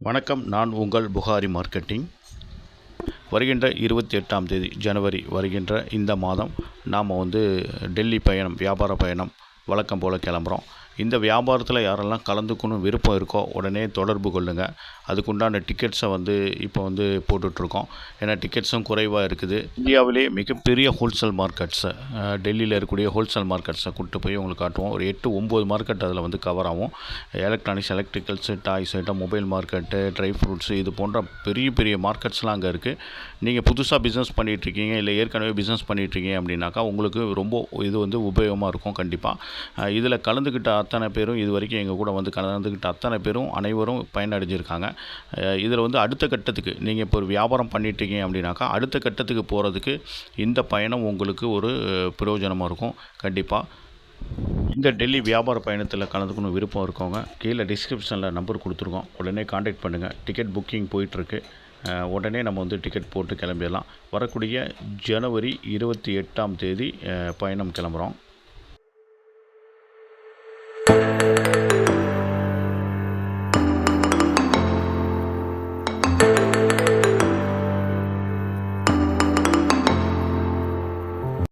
வணக்கம் நான் உங்கள் புகாரி மார்க்கெட்டிங். வருகின்ற இருபத்தி எட்டாம் தேதி ஜனவரி வருகின்ற இந்த மாதம் நாம் வந்து டெல்லி பயணம் வியாபார பயணம் வழக்கம் போல் கிளம்புறோம். இந்த வியாபாரத்தில் யாரெல்லாம் கலந்துக்கணும் விருப்பம் இருக்கோ உடனே தொடர்பு கொள்ளுங்கள் அதுக்குண்டான டிக்கெட்ஸை வந்து இப்போ வந்து போட்டுட்ருக்கோம். ஏன்னா டிக்கெட்ஸும் குறைவாக இருக்குது. இந்தியாவிலே மிகப்பெரிய ஹோல்சேல் மார்க்கெட்ஸை டெல்லியில் இருக்கக்கூடிய ஹோல்சேல் மார்க்கெட்ஸை கூப்பிட்டு போய் உங்களுக்கு காட்டுவோம். ஒரு எட்டு ஒம்பது மார்க்கெட் அதில் வந்து கவர் ஆகும். Electronics electricals toys item mobile market dry fruits இது போன்ற பெரிய பெரிய மார்க்கெட்ஸ்லாம் அங்கே இருக்குது நீங்கள் புதுசாக பிஸ்னஸ் பண்ணிகிட்ருக்கீங்க இல்லை ஏற்கனவே பிஸ்னஸ் பண்ணிகிட்ருக்கீங்க அப்படின்னாக்கா உங்களுக்கு ரொம்ப இது வந்து உபயோகமாக இருக்கும் கண்டிப்பாக இதில் கலந்துக்கிட்ட அத்தனை பேரும் இது வரைக்கும் எங்கள் கூட வந்து கலந்துக்கிட்ட அத்தனை பேரும் அனைவரும் பயனடைஞ்சிருக்காங்க. இதில் வந்து அடுத்த கட்டத்துக்கு நீங்கள் இப்போ ஒரு வியாபாரம் பண்ணிட்டீங்க அப்படின்னாக்கா அடுத்த கட்டத்துக்கு போகிறதுக்கு இந்த பயணம் உங்களுக்கு ஒரு பிரயோஜனமாக இருக்கும். கண்டிப்பாக இந்த டெல்லி வியாபார பயணத்தில் கலந்துக்கணும் விருப்பம் இருக்கவங்க கீழே டிஸ்கிரிப்ஷனில் நம்பர் கொடுத்துருக்கோம். உடனே காண்டாக்ட் பண்ணுங்கள் டிக்கெட் புக்கிங் போயிட்டுருக்கு. உடனே நம்ம வந்து டிக்கெட் போட்டு கிளம்பிடலாம். வரக்கூடிய ஜனவரி இருபத்தி எட்டாம் தேதி பயணம் கிளம்புறோம்.